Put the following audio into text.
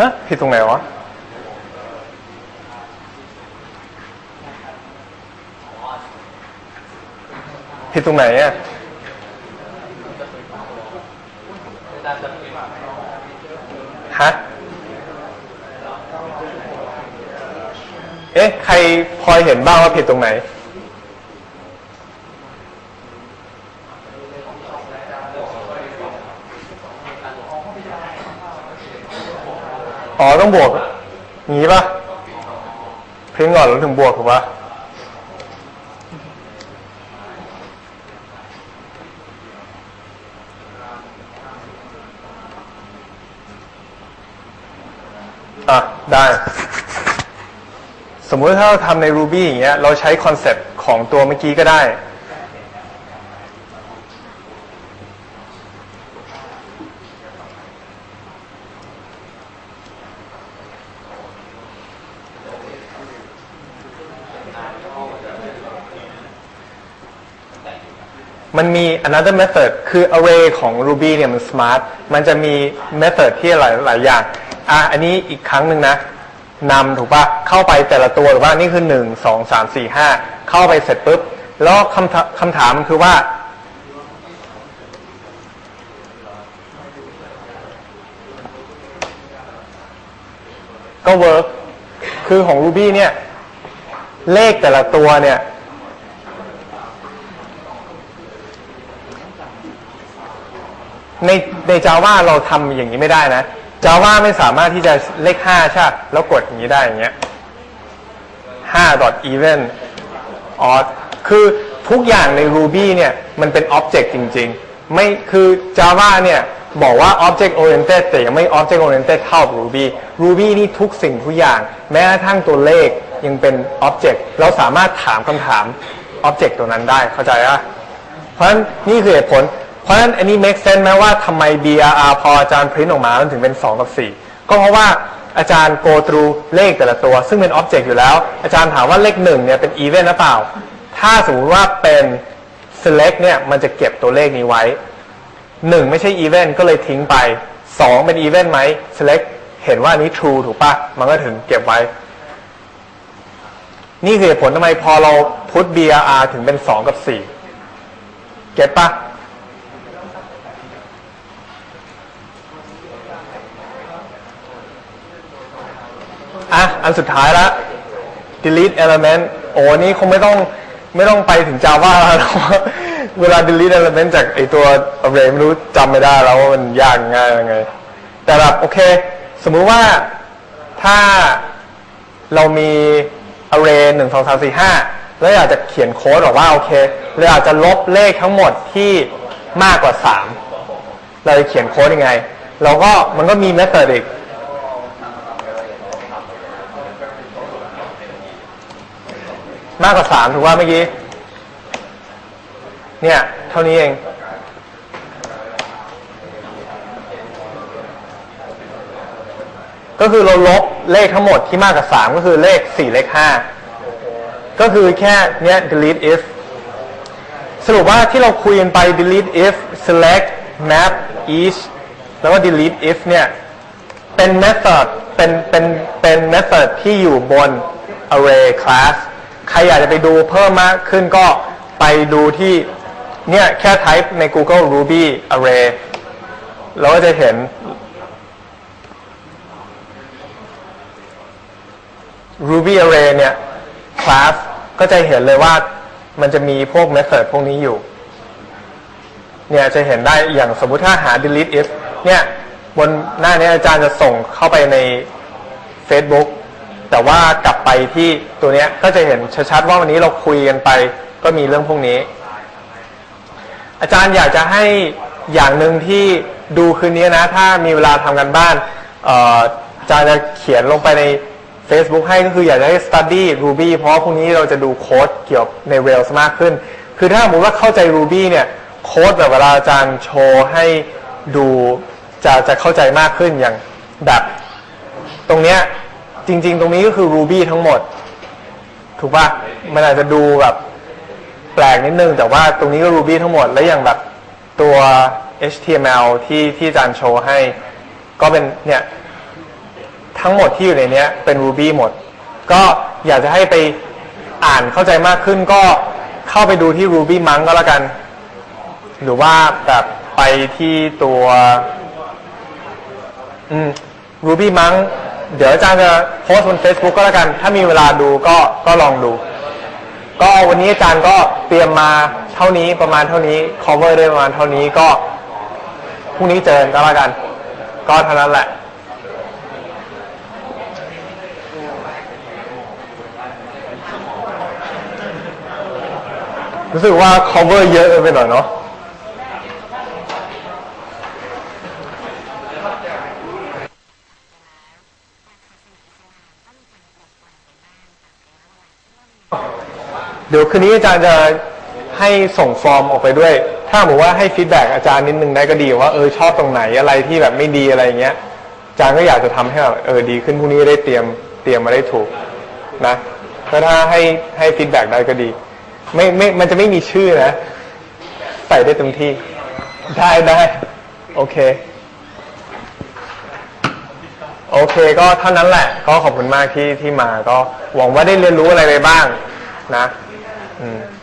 ฮะผิดตรงไหนวะผิดตรงไหนอะฮะเอ๊ะ ใครพอเห็นบ้างว่าผิดตรงไหน อ๋อต้องบวกงี้ป่ะพริ้นก่อนแล้วถึงบวกถูกป่ะอะ ได้ สมมุติถ้าเราทำใน Ruby อย่างเงี้ย เราใช้คอนเซปต์ของตัวเมื่อกี้ก็ได้ มันมี another method คือ array ของ Ruby เนี่ยมัน smart มันจะมี method ที่หลายหลายอย่าง อะ อันนี้อีกครั้งหนึ่งนะนำถูกปะเข้าไปแต่ละตัวถูกปะนี่คือ1 2 3 4 5เข้าไปเสร็จปุ๊บ แล้วคำถาคำถามมันคือว่า ก็ work คือของ Ruby เนี่ย เลขแต่ละตัวเนี่ย ในใน Java เราทำอย่างนี้ไม่ได้นะ Java ไม่สามารถที่จะเลข5ใช่แล้วกดอย่างนี้ได้อย่างเงี้ย5 dot even อ๋อคือทุกอย่างใน Ruby เนี่ยมันเป็น object จริง ๆ ไม่คือ Java เนี่ยบอกว่า object oriented แต่ยังไม่ object oriented เท่า Ruby Ruby นี่ทุกสิ่งทุกอย่าง แม้กระทั่งตัวเลขยังเป็น object เราสามารถถามคำถาม object ตัวนั้นได้เข้าใจปะเพราะฉะนั้นนี่คือเหตุผล เพราะฉะนั้นอันนี้ make sense ไหมว่าทำไม BRR พออาจารย์พิมพ์ออกมา มันถึงเป็น 2 กับ 4 ก็เพราะว่าอาจารย์ go through เลขแต่ละตัว ซึ่งเป็น object อยู่แล้ว อาจารย์ถามว่าเลข1เนี่ยเป็น event หรือเปล่า ถ้าสมมติว่าเป็น select เนี่ยมันจะเก็บตัวเลขนี้ไว้ 1 ไม่ใช่ event ก็เลยทิ้งไป 2 เป็น event ไหม select เห็นว่าอันนี้ true ถูกปะมันก็ถึงเก็บไว้ นี่คือเหตุผลทำไมพอเราพุท BRR ถึงเป็น 2 กับ 4 เก็ตปะ อะ อันสุดท้ายละ delete element โอ้นี่คงไม่ต้องไม่ต้องไปถึง Java แล้วนะเวลา delete element จากไอตัว array ไม่รู้จำไม่ได้แล้วว่ามันยากง่ายยังไง แต่แบบโอเค สมมุติว่าถ้าเรามี array หนึ่งสองสามสี่ห้าแล้วอยากจะเขียนโค้ดบอกว่าโอเคเราอยากจะลบเลขทั้งหมดที่มากกว่าสามเราจะเขียนโค้ดยังไง เราก็มันก็มี method อีก มากกว่าสามถูกว่าเมื่อกี้ เนี่ย เท่านี้เอง ก็คือเราลบเลขทั้งหมดที่มากกว่า3ก็คือเลข4เลข5ก็คือแค่เนี้ย delete if สรุปว่าที่เราคุยกันไป delete if select map each แล้วก็ delete if เนี่ย เป็น method เป็นเป็นเป็น method ที่อยู่บน array class ใครอยากจะไปดูเพิ่มมากขึ้นก็ไปดูที่เนี่ยแค่ type ใน Google Ruby array เราก็จะเห็น Ruby Array เนี่ย class ก็จะเห็นเลยว่ามันจะมีพวก method พวกนี้อยู่ เนี่ยจะเห็นได้อย่างสมมุติถ้าหา delete if เนี่ย บนหน้านี้อาจารย์จะส่งเข้าไปใน Facebook แต่ว่ากลับไปที่ตัวเนี้ยก็จะเห็นชัดๆว่าวันนี้เราคุยกันไป ก็มีเรื่องพวกนี้ อาจารย์อยากจะให้อย่างหนึ่งที่ดูคืนนี้นะ ถ้ามีเวลาทำกันบ้านอาจารย์จะเขียนลงไปใน Facebook ให้ก็คืออยากจะให้ study Ruby เพราะพรุ่งนี้เราจะดูโค้ดเกี่ยวกับใน Rails มากขึ้น คือถ้าสมมติว่าเข้าใจ Ruby เนี่ยโค้ดแบบเวลาอาจารย์โชว์ให้ดูจะจะเข้าใจมากขึ้นอย่างแบบ ตรงเนี้ย จริง ๆ ตรงนี้ก็คือ Ruby ทั้งหมด ถูกป่ะมันอาจจะดูแบบแปลกนิดนึง แต่ว่าตรงนี้ก็ Ruby ทั้งหมด และอย่างแบบตัว HTML ที่ที่อาจารย์โชว์ให้ ก็เป็นเนี่ยทั้งหมดที่อยู่ในนี้เป็น Ruby หมด ก็อยากจะให้ไปอ่านเข้าใจมากขึ้นก็เข้าไปดูที่ Ruby Monk ก็แล้วกัน หรือว่าแบบไปที่ตัวอืม Ruby m o n เดี๋ยวอาจารย์จะโพสต์บน Facebook ก็แล้วกัน ถ้ามีเวลาดูก็ก็ลองดู ก็วันนี้อาจารย์ก็เตรียมมาเท่านี้ประมาณเท่านี้ cover ได้ประมาณเท่านี้ก็พรุ่งนี้เจอกันก็แล้วกัน ก็เท่านั้นแหละรู้สึกว่า cover เยอะไปหน่อยเนาะ เดี๋ยวคืนนี้อาจารย์จะให้ส่งฟอร์มออกไปด้วย ถ้าบอกว่าให้ฟีดแบ็กอาจารย์นิดนึงได้ก็ดีว่าเออชอบตรงไหนอะไรที่แบบไม่ดีอะไรเงี้ยอาจารย์ก็อยากจะทำให้แบบเออดีขึ้นพรุ่งนี้ได้เตรียมเตรียมมาได้ถูกนะก็ถ้าให้ให้ฟีดแบ็กได้ก็ดี ไม่ไม่มันจะไม่มีชื่อนะ ใส่ได้เต็มที่ ได้ได้โอเค โอเค ก็เท่านั้นแหละ ก็ขอบคุณมากที่ที่มา ก็หวังว่าได้เรียนรู้อะไรไปบ้างนะ อืม